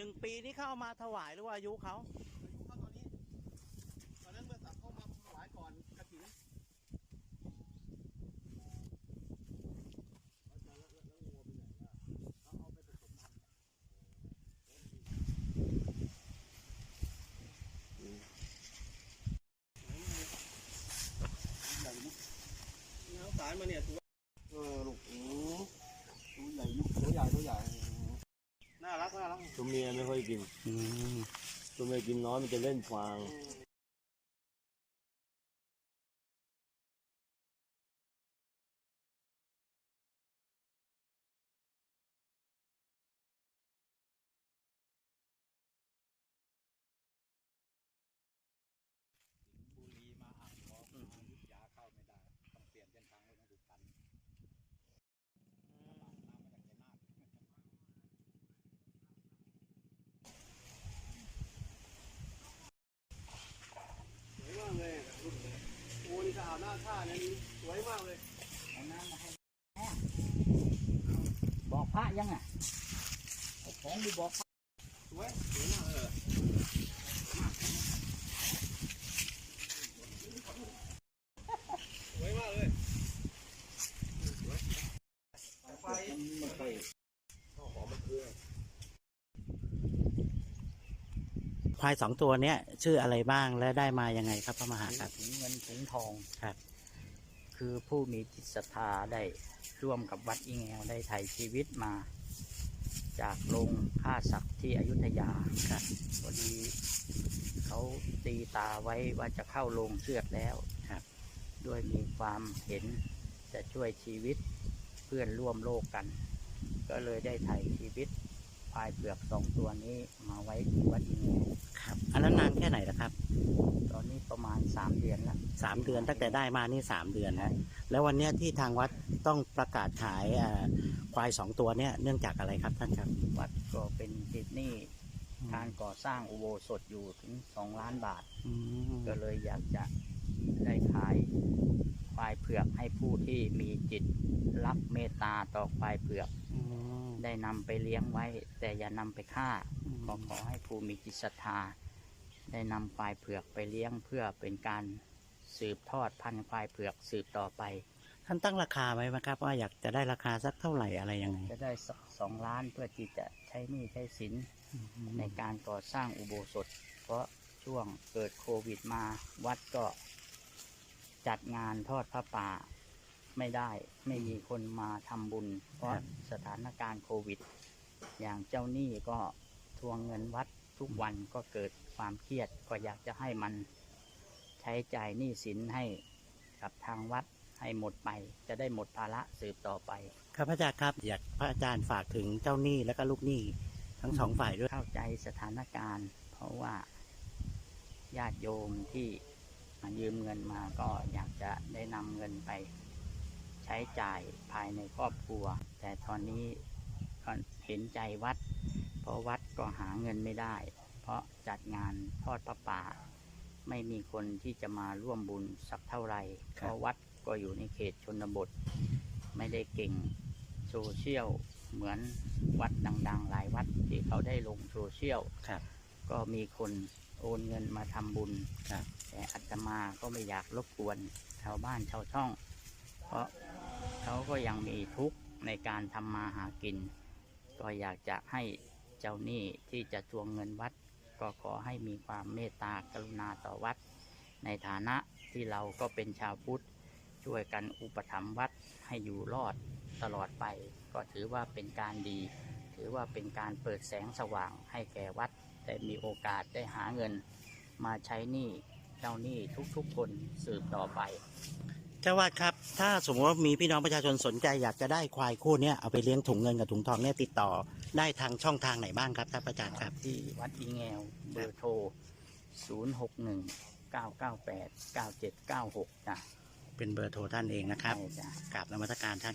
หนึ่งปีนี่เข้าเอามาถวายหรือว่าอายุเขา อายุเข้าตอนนี้ ตอนนั้นเมื่อสับเข้ามาถวายก่อนกระถิ่นแล้วแล้วแล้วงัวไปไหนล่ะเอาเอาไปผสมพันธุ์เอาสารมาเนี่ยตัวเออลูกอือตัวใหญ่ลูกตัวใหญ่ตัวใหญ่น่ารักน่ารัก ตัวเมียไม่ค่อยกิน อืม ตัวเมียกินน้อยมันจะเล่นฟางสวยมากเลยลูก โอ้นี่สะอาดหน้าท่าเนี่ยนี่สวยมากเลยบอกพระยังอะเอาของไปบอกพระสวยสวยมากเลยสวยมากเลยสวยไฟ มันค่อย ควายสองตัวเนี้ยชื่ออะไรบ้างและได้มายังไงครับพระมหาครับ ถุงเงินถุงทองครับ คือผู้มีจิตศรัทธาได้ร่วมกับวัดอิงแอวได้ไถ่ชีวิตมา จากโรงฆ่าสัตว์ที่อยุธยาครับพอดีเขาตีตาไว้ว่าจะเข้าโรงเชือดแล้วครับ ด้วยมีความเห็นจะช่วยชีวิตเพื่อนร่วมโลกกัน ก็เลยได้ไถ่ชีวิต พายเปลือกสองตัวนี้มาไว้ที่วัดอิงแอวครับ อันนั้นนานแค่ไหนละครับ ตอนนี้ประมาณสามเดือนแล้วสามเดือนตั้งแต่ได้มานี่สามเดือนนะแล้ววันเนี้ยที่ทางวัดต้องประกาศขายเอ่อควายสองตัวเนี้ยเนื่องจากอะไรครับท่านครับวัดก็เป็นติดหนี้การก่อสร้างอุโบสถอยู่ถึงสองล้านบาท อืมก็เลยอยากจะได้ขายควายเผือกให้ ผู้ที่มีจิตรักเมตตาต่อควายเผือกอืม ได้นำไปเลี้ยงไว้ แต่อย่านำไปฆ่าก็ขอให้ผู้มีจิตศรัทธา ได้นำควายเผือกไปเลี้ยงเพื่อเป็นการสืบทอดพันธุ์ควายเผือกสืบต่อไป ท่านตั้งราคาไว้ไหมครับ ว่าอยากจะได้ราคาสักเท่าไหร่อะไรยังไงจะได้สักสองล้านเพื่อที่จะใช้หนี้ใช้สิน ในการก่อสร้างอุโบสถ เพราะช่วงเกิดโควิดมาวัดก็จัดงานทอดพระป่า ไม่ได้ ไม่มีคนมาทำบุญ เพราะครับสถานการณ์โควิด อย่างเจ้าหนี้ก็ทวงเงินวัดทุกวันก็เกิดความเครียดก็อยากจะให้มันใช้จ่ายหนี้สินให้กับทางวัดให้หมดไป จะได้หมดภาระสืบต่อไป ครับพระอาจารย์ครับอยากพระอาจารย์ฝากถึงเจ้าหนี้และก็ลูกหนี้ทั้งสองฝ่ายด้วยเข้าใจสถานการณ์ เพราะว่าญาติโยมที่มายืมเงินมาก็อยากจะได้นำเงินไป ใช้จ่ายภายในครอบครัว แต่ตอนนี้ก็เห็นใจวัด เพราะวัดก็หาเงินไม่ได้ เพราะจัดงานทอดพระป่า ไม่มีคนที่จะมาร่วมบุญสักเท่าไหร่คเพรับราะวัดก็อยู่ในเขตชนบท ไม่ได้เก่งโซเชียลเหมือนวัดดัง ๆ หลายวัดที่เขาได้ลงโซเชียลครับก็มีคนโอนเงินมาทำบุญครับแต่อาตมาก็ไม่อยากรบกวนชาวบ้านชาวช่อง เพราะ เขาก็ยังมีทุกข์ในการทำมาหากิน ก็อยากจะให้เจ้าหนี้ที่จะทวงเงินวัด ก็ขอให้มีความเมตตากรุณาต่อวัด ในฐานะที่เราก็เป็นชาวพุทธ ช่วยกันอุปถัมภ์วัดให้อยู่รอดตลอดไป ก็ถือว่าเป็นการดี ถือว่าเป็นการเปิดแสงสว่างให้แก่วัดได้มีโอกาสได้หาเงินมาใช้หนี้เจ้าหนี้ทุกๆคนสืบต่อไป เจ้าวาดครับ ถ้าสมมติว่ามีพี่น้องประชาชนสนใจอยากจะได้ควายคู่เนี้ยเอาไปเลี้ยงถุงเงินกับถุงทองเนี่ยติดต่อได้ทางช่องทางไหนบ้างครับท่านอาจารย์ครับ ที่วัดอีแงวเบอร์โทร 0 6 1 9 9 8 9 7 9 6 จ้ะเป็นเบอร์โทรท่านเองนะครับใช่จ้ะ กราบนมัสการท่าน